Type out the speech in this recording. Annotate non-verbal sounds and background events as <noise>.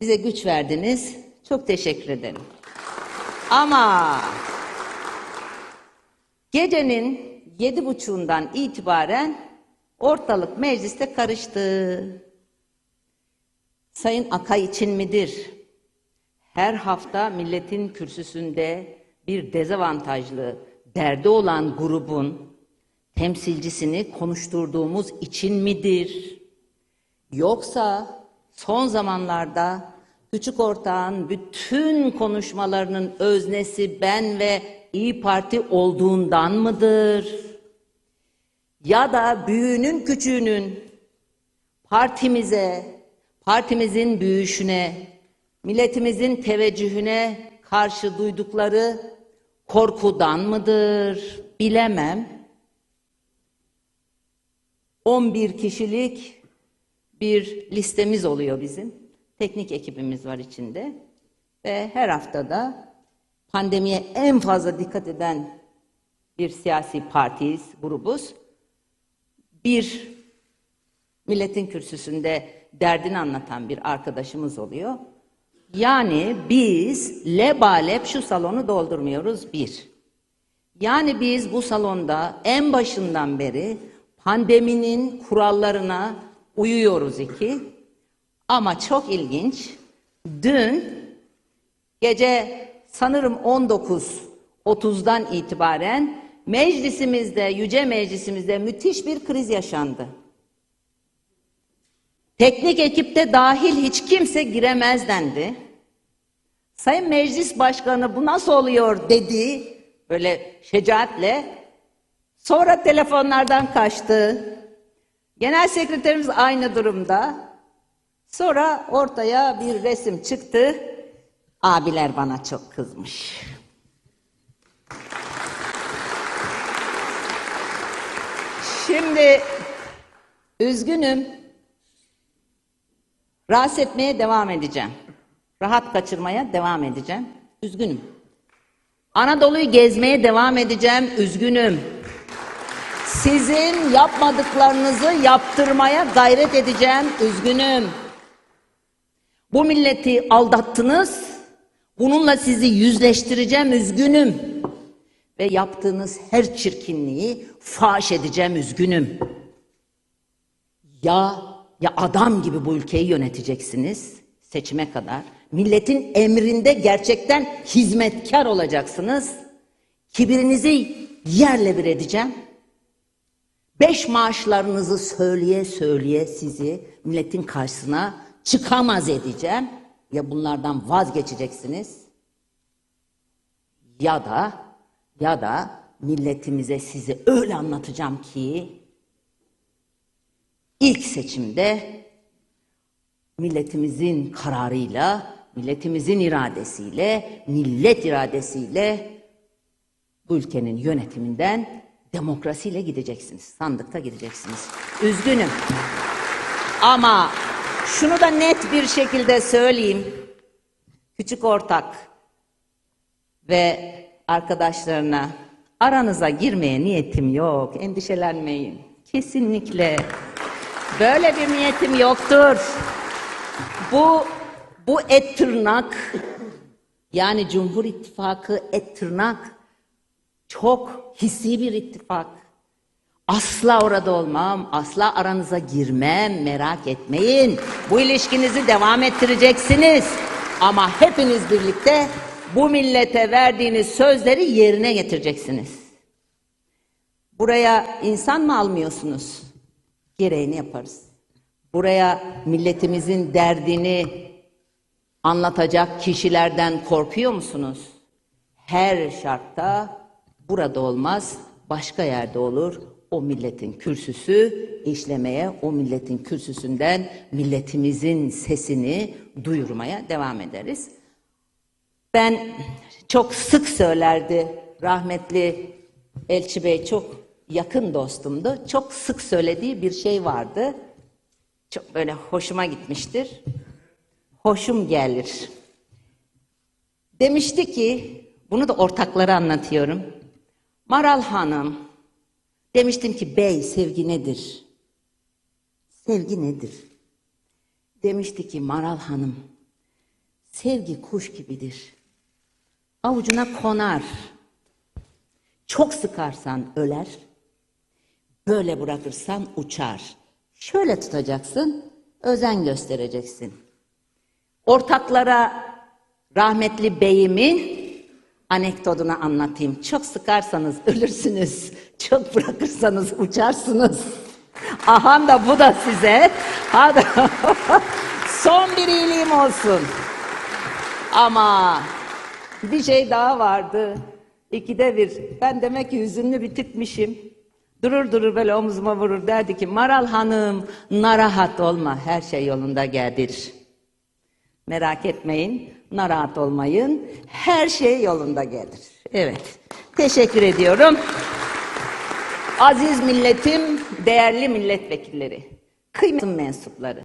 Bize güç verdiniz. Çok teşekkür ederim. Ama gecenin yedi buçuğundan itibaren ortalık mecliste karıştı. Sayın Akay için midir? Her hafta milletin kürsüsünde bir dezavantajlı, derdi olan grubun temsilcisini konuşturduğumuz için midir? Yoksa son zamanlarda küçük ortağın bütün konuşmalarının öznesi ben ve İyi Parti olduğundan mıdır? Ya da büyüğünün küçüğünün partimize, partimizin büyüyüşüne, milletimizin teveccühüne karşı duydukları korkudan mıdır? Bilemem. 11 kişilik bir listemiz oluyor bizim. Teknik ekibimiz var içinde. Ve her haftada pandemiye en fazla dikkat eden bir siyasi partiyiz, grubuz. Bir milletin kürsüsünde derdini anlatan bir arkadaşımız oluyor. Yani biz lebalep şu salonu doldurmuyoruz bir. Yani biz bu salonda en başından beri pandeminin kurallarına uyuyoruz iki. Ama çok ilginç. Dün gece sanırım 19.30'dan itibaren meclisimizde, yüce meclisimizde müthiş bir kriz yaşandı. Teknik ekipte dahil hiç kimse giremez dendi. Sayın Meclis Başkanı bu nasıl oluyor dedi böyle şecaatle. Sonra telefonlardan kaçtı. Genel sekreterimiz aynı durumda. Sonra ortaya bir resim çıktı. Abiler bana çok kızmış. Şimdi üzgünüm. Rahatsız etmeye devam edeceğim. Rahat kaçırmaya devam edeceğim. Üzgünüm. Anadolu'yu gezmeye devam edeceğim. Üzgünüm. Sizin yapmadıklarınızı yaptırmaya gayret edeceğim. Üzgünüm. Bu milleti aldattınız. Bununla sizi yüzleştireceğim. Üzgünüm. Ve yaptığınız her çirkinliği faş edeceğim. Üzgünüm. Ya ya adam gibi bu ülkeyi yöneteceksiniz seçime kadar. Milletin emrinde gerçekten hizmetkar olacaksınız. Kibirinizi yerle bir edeceğim. Beş maaşlarınızı söyleye söyleye sizi milletin karşısına çıkamaz edeceğim. Ya bunlardan vazgeçeceksiniz ya da ya da milletimize sizi öyle anlatacağım ki ilk seçimde milletimizin kararıyla, milletimizin iradesiyle, millet iradesiyle bu ülkenin yönetiminden demokrasiyle gideceksiniz. Sandıkta gideceksiniz. Üzgünüm. Ama şunu da net bir şekilde söyleyeyim. Küçük ortak ve arkadaşlarına aranıza girmeye niyetim yok. Endişelenmeyin. Kesinlikle böyle bir niyetim yoktur. Bu bu et tırnak yani Cumhur İttifakı et tırnak çok hissi bir ittifak. Asla orada olmam, asla aranıza girmem, merak etmeyin. Bu ilişkinizi devam ettireceksiniz. Ama hepiniz birlikte bu millete verdiğiniz sözleri yerine getireceksiniz. Buraya insan mı almıyorsunuz? Gereğini yaparız. Buraya milletimizin derdini anlatacak kişilerden korkuyor musunuz? Her şartta burada olmaz, başka yerde olur. O milletin kürsüsü işlemeye, o milletin kürsüsünden milletimizin sesini duyurmaya devam ederiz. Ben çok sık söylerdi rahmetli Elçi Bey çok yakın dostumdu. Çok sık söylediği bir şey vardı. Çok böyle hoşuma gitmiştir. Hoşum gelir. Demişti ki, bunu da ortaklara anlatıyorum. Maral Hanım, demiştim ki bey sevgi nedir? Sevgi nedir? Demişti ki Maral Hanım, Sevgi kuş gibidir. Avucuna konar. Çok sıkarsan öler. Böyle bırakırsan uçar. Şöyle tutacaksın, özen göstereceksin. Ortaklara rahmetli beyimin anekdotunu anlatayım. Çok sıkarsanız ölürsünüz, çok bırakırsanız uçarsınız. Aha da bu da size. Hadi. <laughs> Son bir iyiliğim olsun. Ama bir şey daha vardı. İkide bir. Ben demek ki hüzünlü bir tipmişim. Durur durur böyle omzuma vurur derdi ki Maral Hanım narahat olma her şey yolunda gelir. Merak etmeyin, narahat olmayın. Her şey yolunda gelir. Evet. Teşekkür ediyorum. Aziz milletim, değerli milletvekilleri, kıymetli mensupları.